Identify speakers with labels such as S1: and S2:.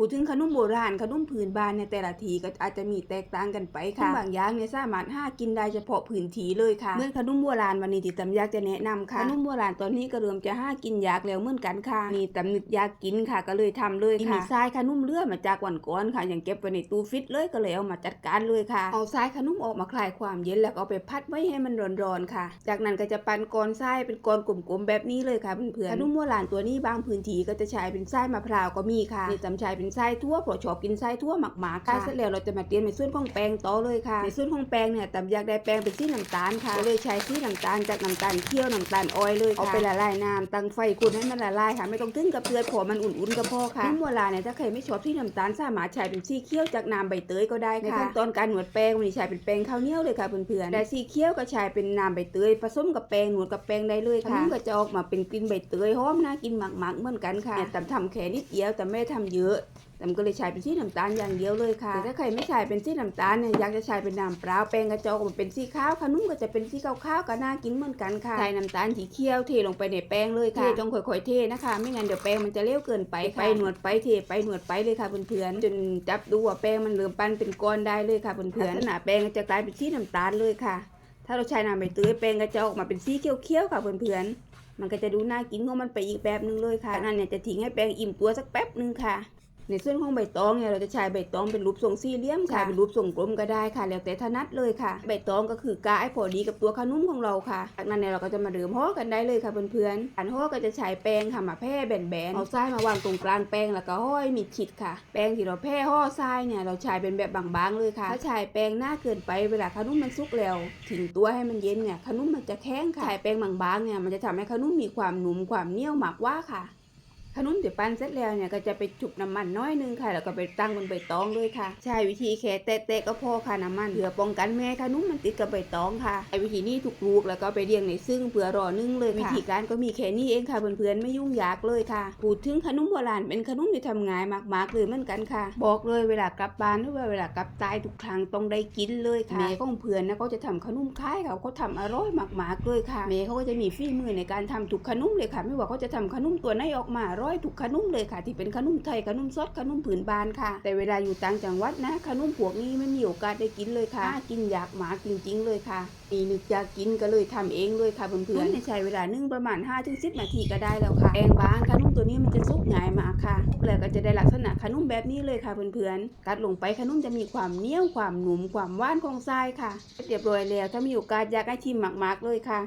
S1: พูดถึงขนมโบราณขนมพื้นบ้านเนี่ยแต่ละทีก็อาจจะมีแตกต่างกันไปค่ะบางอย่างเนี่ยสามารถหากินได้เฉพาะพื้นที่เลยค่ะเหมื่อนขนมโบราณวันนี้ที่ตำอยากจะแนะนำค่ะขนมโบราณตอนนี้ก็เริ่มจะหากินยากแล้วเหมือนกันค่ะนี่ตำนึกอยากกินค่ะก็เลยทำเลยค่ะมีทรายขนมเลือมาจากวันก่อนค่ะยังเก็บไว้ในตู้ฟิตเลยก็เลยเอามาจัดการเลยค่ะเอาทรายขนมออกมาคลายความเย็นแล้วก็เอาไปพัดไว้ให้มันร้อนๆค่ะ จากนั้นก็จะปั้นก้อนทรายเป็นก้อนกลมๆแบบนี้เลยค่ะเพื่อนๆขนมโบราณตัวนี้บางพื้นที่ก็จะใช้เป็นทรายมะพร้าวก็มีค่ะนี่ตำใช้เป็นทรายทั่วเพราะชอบกินทรายทั่วหมักๆค่ะเสร็จแล้วเราจะมาเตรียมในส่วนของแป้งต่อเลยค่ะ ในส่วนของแป้งเนี่ยตำอยากได้แป้งเป็นสีน้ำตาลค่ะก็เลยใช้สีน้ำตาลจากน้ำตาลเคี่ยวน้ำตาลออยล์เลยค่ะเอาไปละลายน้ำตั้งไฟคุณให้มันละลายค่ะไม่ต้องถึงกับเดือดพอมันอุ่นๆก็พอค่ะน้ำโบราณเนี่ยถ้าใครไม่ชอบที่น้ำตาลสามารถใช้เป็นสีเคี่ยวจากน้ำใบเตยก็ได้ค่ะในขั้นตอนการหนวดแป้งวันนี้ใช้เป็นแป้งข้าวเหนียวเลยค่ะเพื่อนๆแต่สีเคี่ยวก็ใช้เป็นน้ำใบเตยผสมกับแป้งหนวดกับแป้งได้เลยค่ะมันก็จะออกมาเป็นกลิ่นใบเตยหอมน่ากินมากๆเหมือนกันค่ะแต่ทำแค่นิดเดียวแต่ไม่ทำเยอะ แต่มันก็เลยใช้เป็นสีน้ำตาลอย่างเดียวเลยค่ะแต่ถ้าใครไม่ใช้เป็นสีน้ำตาลเนี่ยอยากจะใช้เป็นน้ำเปล่าแป้งกระจอกมันเป็นสีขาวขนมก็จะเป็นสีขาวๆก็น่ากินเหมือนกันค่ะใส่น้ำตาลสีเขียวเทลงไปในแป้งเลยค่ะเทต้องค่อยๆเทนะคะ ไม่งั้นเดี๋ยวแป้งมันจะเละวเกินไปค่ะไปหนวดไปเทไปหนวดไปเลยค่ะเพื่อนๆจนจับดูว่าแป้งมันเริ่มปั้นเป็นก้อนได้เลยค่ะเพื่อนๆลักษณะแป้งก็จะกลายเป็นสีน้ำตาลเลยค่ะ ถ้าเราใช้น้ำใบเตยแป้งก็จะออกมาเป็นสีเขียวๆค่ะเพื่อนๆมันก็จะดูน่ากินของมันไปอีกแบบนึงเลยค่ะจากนั่นเนี่ยจะทิ้งให้แป้งอิ่มตัวสักแป๊บนึงค่ะ ในส่วนของใบตองเนี่ยเราจะใช้ใบตองเป็นรูปทรงสี่เหลี่ยมค่ะเป็นรูปทรงกลมก็ได้ค่ะ แล้วแต่ถนัดเลยค่ะ ใบตองก็คือกาให้พอดีกับตัวขนมของเราค่ะจากนั้นเนี่ยเราก็จะมาเริ่มห่อกันได้เลยค่ะเพื่อนๆการห่อก็จะใช้แป้งค่ะมาแผ่แบนๆเอาทรายมาวางตรงกลางแป้งแล้วก็ห้อยมีดขีดค่ะ แป้งที่เราแผ่ห่อทรายเนี่ยเราใช้เป็นแบบบางๆเลยค่ะ ถ้าใช้แป้งหน้าเกินไปเวลาขนมมันสุกแล้วทิ้งตัวให้มันเย็นเนี่ยขนมมันจะแข็งค่ะใช้แป้งบางๆเนี่ยมันจะทำให้ขนมมีความหนุ่มความเหนียวมากกว่าค่ะ ขนมเดี๋ยวปั้นเสร็จแล้วเนี่ยก็จะไปจุบน้ำมันน้อยนึงค่ะ แล้วก็ไปตั้งบนใบตองเลยค่ะ ใช้วิธีแค่แตะๆก็พอค่ะน้ำมันเพื่อป้องกันไม่ให้ขนมันติดกับใบตองค่ะใช้วิธีนี้ทุกลูกแล้วก็ไปเรียงในซึ่งเพื่อรอนึ่งเลยวิธีการก็มีแค่นี้เองค่ะเพื่อนๆไม่ยุ่งยากเลยค่ะพูดถึงขนมโบราณเป็นขนมที่ทำง่ายมากๆเลยเหมือนกันค่ะ บอกเลยเวลากลับบ้านหรือว่าเวลากลับใต้ทุกครั้งต้องได้กินเลยค่ะแม่ของเพื่อนนะเขาจะทำขนมคล้ายเขาเขาทำอร่อยมากๆเลยค่ะแม่เขาก็จะมีฝีมือในการทำทุกขนมเลยค่ะ ไม่ว่าเขาจะทำขนมตัวไหนออกมาอร่อยทุกขนุ่มเลยค่ะ ที่เป็นขนุ่มไทยขนุ่มสดขนุ่มผืนบานค่ะ แต่เวลาอยู่ต่างจังหวัดนะขนุ่มพวกนี้ไม่มีโอกาสได้กินเลยค่ะ กินอยากหมาจริงๆเลยค่ะนี่นึกอยากกินก็เลยทำเองเลยค่ะเพื่อนๆในใช้เวลานึ่งประมาณ5-10นาทีก็ได้แล้วค่ะแองบางขนุ่มตัวนี้มันจะสุกง่ายมากค่ะแล้วก็จะได้ลักษณะขนุ่มแบบนี้เลยค่ะเพื่อนๆกัดลงไปขนุ่มจะมีความเหนียวความหนุ่มความหวานของทรายค่ะเรียบร้อยแล้วถ้ามีโอกาสอยากให้ชิมมากๆเลยค่ะ